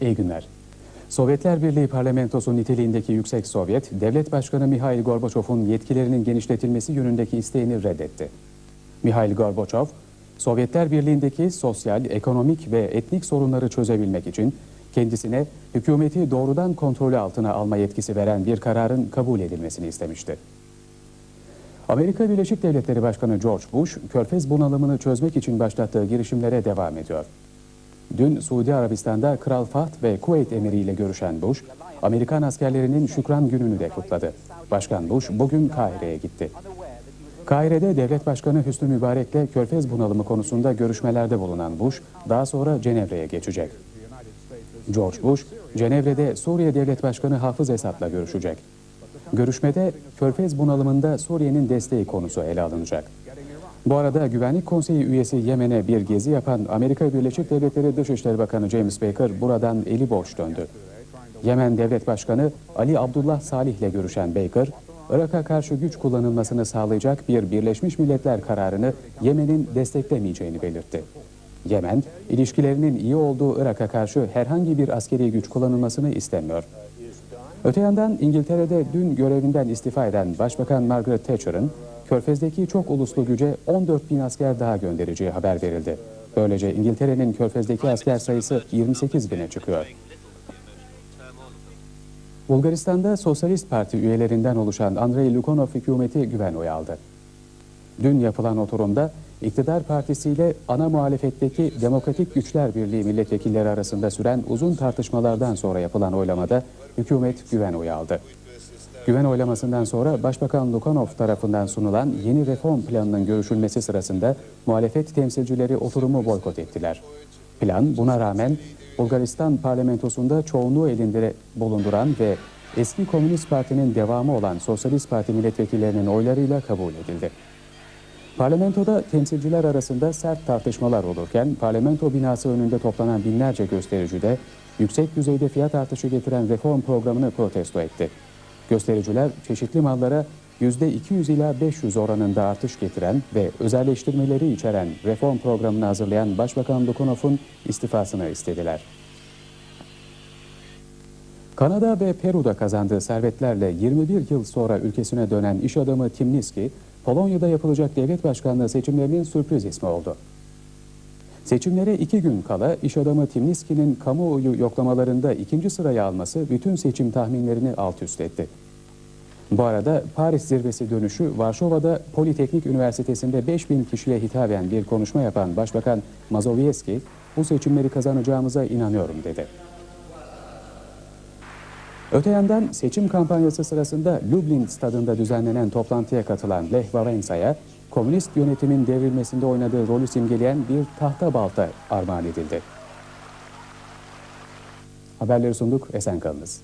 İyi günler. Sovyetler Birliği Parlamentosu niteliğindeki Yüksek Sovyet, Devlet Başkanı Mihail Gorbaçov'un yetkilerinin genişletilmesi yönündeki isteğini reddetti. Mihail Gorbaçov, Sovyetler Birliği'ndeki sosyal, ekonomik ve etnik sorunları çözebilmek için kendisine hükümeti doğrudan kontrolü altına alma yetkisi veren bir kararın kabul edilmesini istemişti. Amerika Birleşik Devletleri Başkanı George Bush, Körfez bunalımını çözmek için başlattığı girişimlere devam ediyor. Dün Suudi Arabistan'da Kral Fahd ve Kuveyt Emiri ile görüşen Bush, Amerikan askerlerinin şükran gününü de kutladı. Başkan Bush bugün Kahire'ye gitti. Kahire'de Devlet Başkanı Hüsnü Mübarek'le Körfez bunalımı konusunda görüşmelerde bulunan Bush, daha sonra Cenevre'ye geçecek. George Bush, Cenevre'de Suriye Devlet Başkanı Hafız Esad'la görüşecek. Görüşmede Körfez bunalımında Suriye'nin desteği konusu ele alınacak. Bu arada Güvenlik Konseyi üyesi Yemen'e bir gezi yapan Amerika Birleşik Devletleri Dışişleri Bakanı James Baker buradan eli boş döndü. Yemen Devlet Başkanı Ali Abdullah Salih ile görüşen Baker, Irak'a karşı güç kullanılmasını sağlayacak bir Birleşmiş Milletler kararını Yemen'in desteklemeyeceğini belirtti. Yemen, ilişkilerinin iyi olduğu Irak'a karşı herhangi bir askeri güç kullanılmasını istemiyor. Öte yandan İngiltere'de dün görevinden istifa eden Başbakan Margaret Thatcher'ın Körfez'deki çok uluslu güce 14 bin asker daha göndereceği haber verildi. Böylece İngiltere'nin Körfez'deki asker sayısı 28 bine çıkıyor. Bulgaristan'da Sosyalist Parti üyelerinden oluşan Andrei Lukonov hükümeti güven oyu aldı. Dün yapılan oturumda iktidar partisiyle ana muhalefetteki Demokratik Güçler Birliği milletvekilleri arasında süren uzun tartışmalardan sonra yapılan oylamada hükümet güven oyu aldı. Güven oylamasından sonra Başbakan Lukanov tarafından sunulan yeni reform planının görüşülmesi sırasında muhalefet temsilcileri oturumu boykot ettiler. Plan buna rağmen Bulgaristan parlamentosunda çoğunluğu elinde bulunduran ve eski Komünist Parti'nin devamı olan Sosyalist Parti milletvekillerinin oylarıyla kabul edildi. Parlamentoda temsilciler arasında sert tartışmalar olurken parlamento binası önünde toplanan binlerce gösterici de yüksek düzeyde fiyat artışı getiren reform programını protesto etti. Göstericiler çeşitli mallara %200 ila 500 oranında artış getiren ve özelleştirmeleri içeren reform programını hazırlayan Başbakan Lukunov'un istifasını istediler. Kanada ve Peru'da kazandığı servetlerle 21 yıl sonra ülkesine dönen iş adamı Tim Niski, Polonya'da yapılacak devlet başkanlığı seçimlerinin sürpriz ismi oldu. Seçimlere iki gün kala iş adamı Tim Niski'nin kamuoyu yoklamalarında ikinci sırayı alması bütün seçim tahminlerini alt üst etti. Bu arada Paris zirvesi dönüşü Varşova'da Politeknik Üniversitesi'nde 5000 kişiye hitaben bir konuşma yapan Başbakan Mazowiecki, bu seçimleri kazanacağımıza inanıyorum dedi. Öte yandan seçim kampanyası sırasında Lublin stadında düzenlenen toplantıya katılan Lech Wałęsa'ya komünist yönetimin devrilmesinde oynadığı rolü simgeleyen bir tahta balta armağan edildi. Haberleri sunduk, esen kalınız.